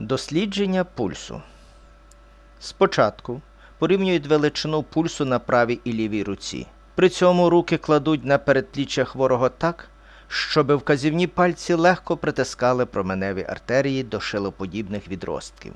Дослідження пульсу. Спочатку порівнюють величину пульсу на правій і лівій руці. При цьому руки кладуть на передпліччя хворого так, щоб вказівні пальці легко притискали променеві артерії до шилоподібних відростків,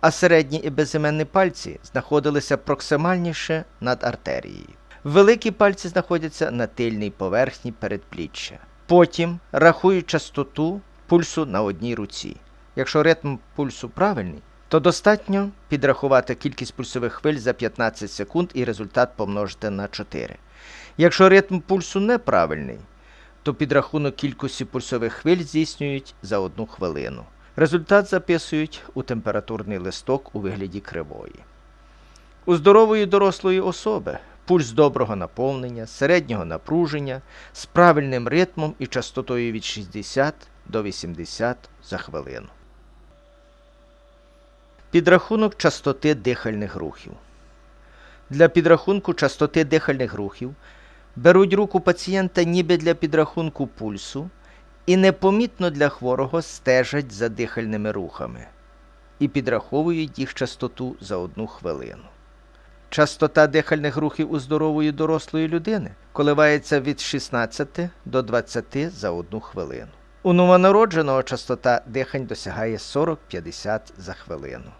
а середні і безіменні пальці знаходилися проксимальніше над артерією. Великі пальці знаходяться на тильній поверхні передпліччя. Потім рахують частоту пульсу на одній руці. Якщо ритм пульсу правильний, то достатньо підрахувати кількість пульсових хвиль за 15 секунд і результат помножити на 4. Якщо ритм пульсу неправильний, то підрахунок кількості пульсових хвиль здійснюють за одну хвилину. Результат записують у температурний листок у вигляді кривої. У здорової дорослої особи пульс доброго наповнення, середнього напруження з правильним ритмом і частотою від 60 до 80 за хвилину. Підрахунок частоти дихальних рухів. Для підрахунку частоти дихальних рухів беруть руку пацієнта ніби для підрахунку пульсу і непомітно для хворого стежать за дихальними рухами і підраховують їх частоту за одну хвилину. Частота дихальних рухів у здорової дорослої людини коливається від 16 до 20 за одну хвилину. У новонародженого частота дихань досягає 40-50 за хвилину.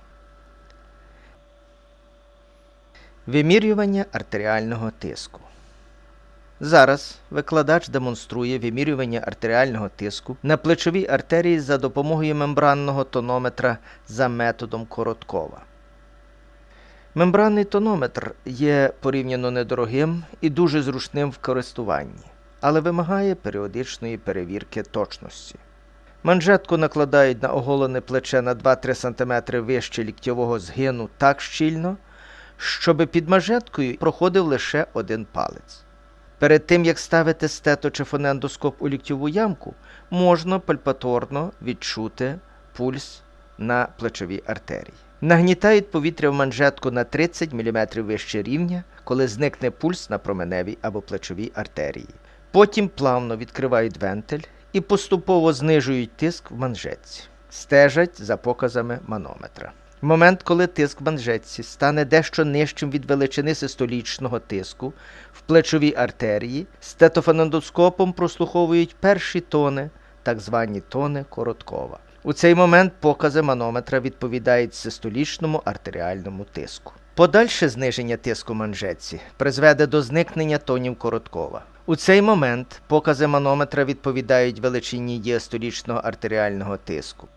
Вимірювання артеріального тиску. Зараз викладач демонструє вимірювання артеріального тиску на плечовій артерії за допомогою мембранного тонометра за методом Короткова. Мембранний тонометр є порівняно недорогим і дуже зручним в користуванні, але вимагає періодичної перевірки точності. Манжетку накладають на оголене плече на 2-3 см вище ліктьового згину так щільно, щоб під манжеткою проходив лише один палець. Перед тим, як ставити стето чи фонендоскоп у ліктьову ямку, можна пальпаторно відчути пульс на плечовій артерії. Нагнітають повітря в манжетку на 30 мм вище рівня, коли зникне пульс на променевій або плечовій артерії. Потім плавно відкривають вентиль і поступово знижують тиск в манжетці. Стежать за показами манометра. В момент, коли тиск в манжетці стане дещо нижчим від величини систолічного тиску в плечовій артерії, стетофонендоскопом прослуховують перші тони, так звані тони Короткова. У цей момент покази манометра відповідають систолічному артеріальному тиску. Подальше зниження тиску манжетці призведе до зникнення тонів Короткова. У цей момент покази манометра відповідають величині діастолічного артеріального тиску.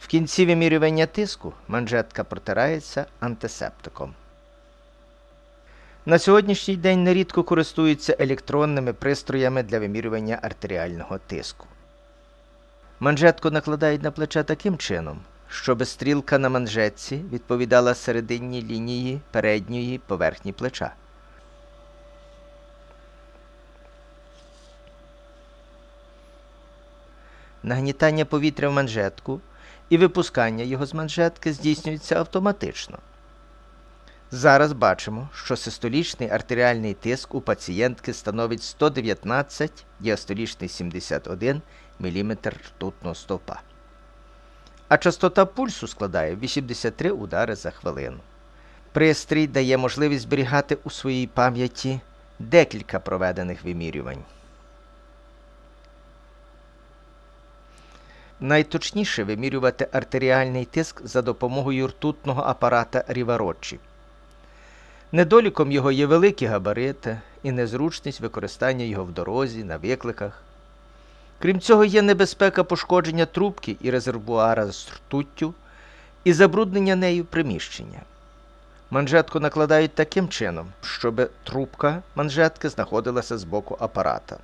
В кінці вимірювання тиску манжетка протирається антисептиком. На сьогоднішній день нерідко користуються електронними пристроями для вимірювання артеріального тиску. Манжетку накладають на плече таким чином, щоб стрілка на манжетці відповідала серединній лінії передньої поверхні плеча. Нагнітання повітря в манжетку і випускання його з манжетки здійснюється автоматично. Зараз бачимо, що систолічний артеріальний тиск у пацієнтки становить 119 діастолічний 71 мм ртутного стовпа. А частота пульсу складає 83 удари за хвилину. Пристрій дає можливість зберігати у своїй пам'яті декілька проведених вимірювань. Найточніше вимірювати артеріальний тиск за допомогою ртутного апарата Ріварочі. Недоліком його є великі габарити і незручність використання його в дорозі, на викликах. Крім цього, є небезпека пошкодження трубки і резервуара з ртуттю і забруднення нею приміщення. Манжетку накладають таким чином, щоб трубка манжетки знаходилася з боку апарата.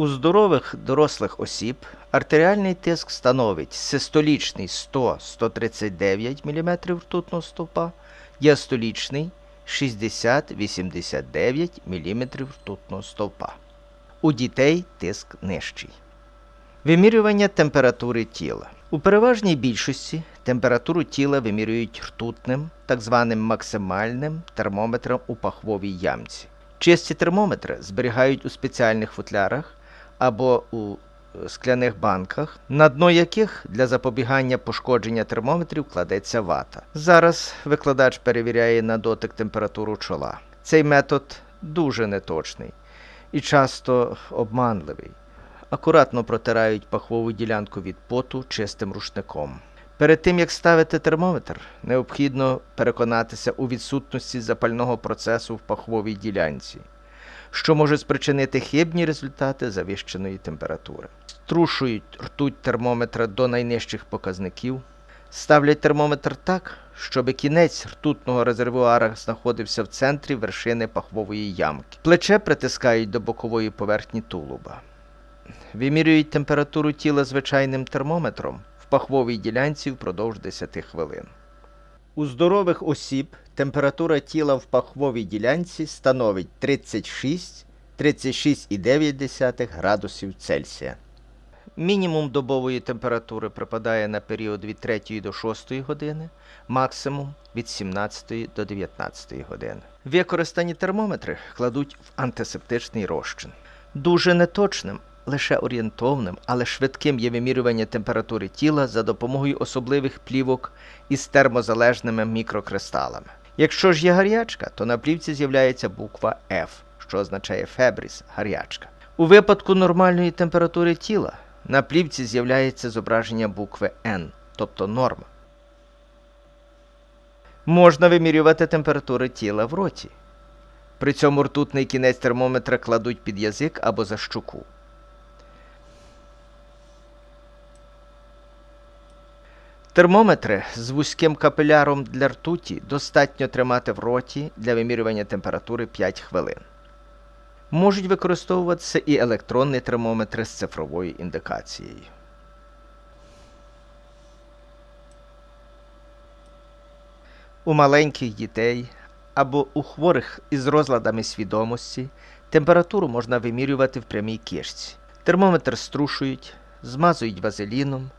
У здорових дорослих осіб артеріальний тиск становить систолічний 100-139 мм ртутного стовпа, діастолічний 60-89 мм ртутного стовпа. У дітей тиск нижчий. Вимірювання температури тіла. У переважній більшості температуру тіла вимірюють ртутним, так званим максимальним термометром у пахвовій ямці. Чисті термометри зберігають у спеціальних футлярах або у е, скляних банках, на дно яких для запобігання пошкодження термометрів кладеться вата. Зараз викладач перевіряє на дотик температуру чола. Цей метод дуже неточний і часто обманливий. Акуратно протирають пахвову ділянку від поту чистим рушником. Перед тим як ставити термометр, необхідно переконатися у відсутності запального процесу в пахвовій ділянці, що може спричинити хибні результати завищеної температури. Струшують ртуть термометра до найнижчих показників, ставлять термометр так, щоб кінець ртутного резервуара знаходився в центрі вершини пахвової ямки. Плече притискають до бокової поверхні тулуба. Вимірюють температуру тіла звичайним термометром в пахвовій ділянці впродовж 10 хвилин. У здорових осіб температура тіла в пахвовій ділянці становить 36 36,9 градусів Цельсія. Мінімум добової температури припадає на період від 3 до 6 години, максимум від 17 до 19 години. Використані термометри кладуть в антисептичний розчин. Дуже неточним, лише орієнтовним, але швидким є вимірювання температури тіла за допомогою особливих плівок із термозалежними мікрокристалами. Якщо ж є гарячка, то на плівці з'являється буква F, що означає фебріс гарячка. У випадку нормальної температури тіла на плівці з'являється зображення букви N, тобто норма. Можна вимірювати температуру тіла в роті. При цьому ртутний кінець термометра кладуть під язик або за щуку. Термометри з вузьким капіляром для ртуті достатньо тримати в роті для вимірювання температури 5 хвилин. Можуть використовуватися і електронні термометри з цифровою індикацією. У маленьких дітей або у хворих із розладами свідомості температуру можна вимірювати в прямій кишці. Термометр струшують, змазують вазеліном.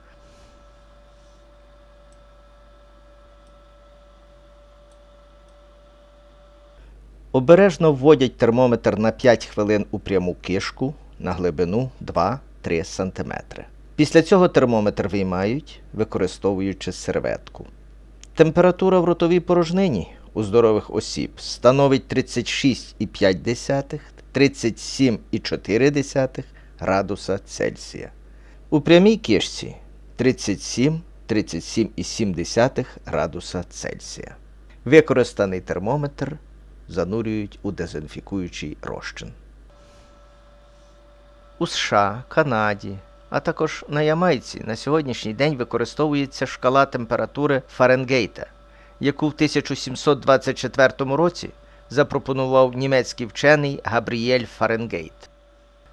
Обережно вводять термометр на 5 хвилин у пряму кишку на глибину 2-3 см. Після цього термометр виймають, використовуючи серветку. Температура в ротовій порожнині у здорових осіб становить 36,5 37,4 градуса Цельсія. У прямій кишці 37 37,7 градуса Цельсія. Використаний термометр занурюють у дезінфікуючий розчин. У США, Канаді, а також на Ямайці на сьогоднішній день використовується шкала температури Фаренгейта, яку в 1724 році запропонував німецький вчений Габріель Фаренгейт.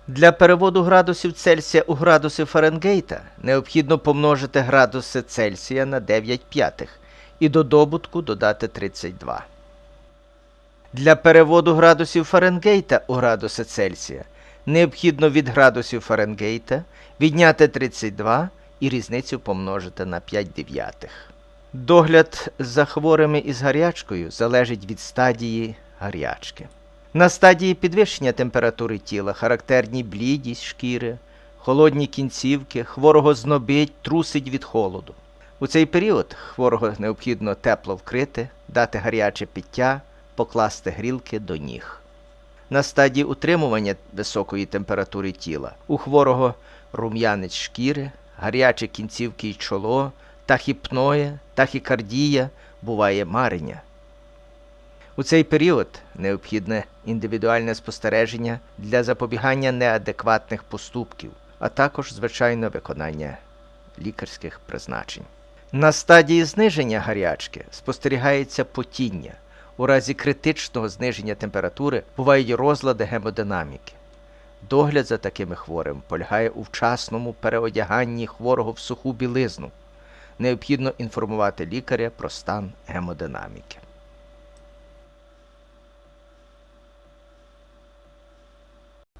Для переводу градусів Цельсія у градуси Фаренгейта необхідно помножити градуси Цельсія на 9 п'ятих і до добутку додати 32. Для переводу градусів Фаренгейта у градуси Цельсія необхідно від градусів Фаренгейта відняти 32 і різницю помножити на 5 дев'ятих. Догляд за хворими із гарячкою залежить від стадії гарячки. На стадії підвищення температури тіла характерні блідість шкіри, холодні кінцівки, хворого знобить, трусить від холоду. У цей період хворого необхідно тепло вкрити, дати гаряче пиття, покласти грілки до ніг. На стадії утримування високої температури тіла у хворого рум'янець шкіри, гарячі кінцівки й чоло, тахіпноє, тахікардія, буває марення. У цей період необхідне індивідуальне спостереження для запобігання неадекватних поступків, а також, звичайно, виконання лікарських призначень. На стадії зниження гарячки спостерігається потіння. У разі критичного зниження температури бувають розлади гемодинаміки. Догляд за такими хворими полягає у вчасному переодяганні хворого в суху білизну. Необхідно інформувати лікаря про стан гемодинаміки.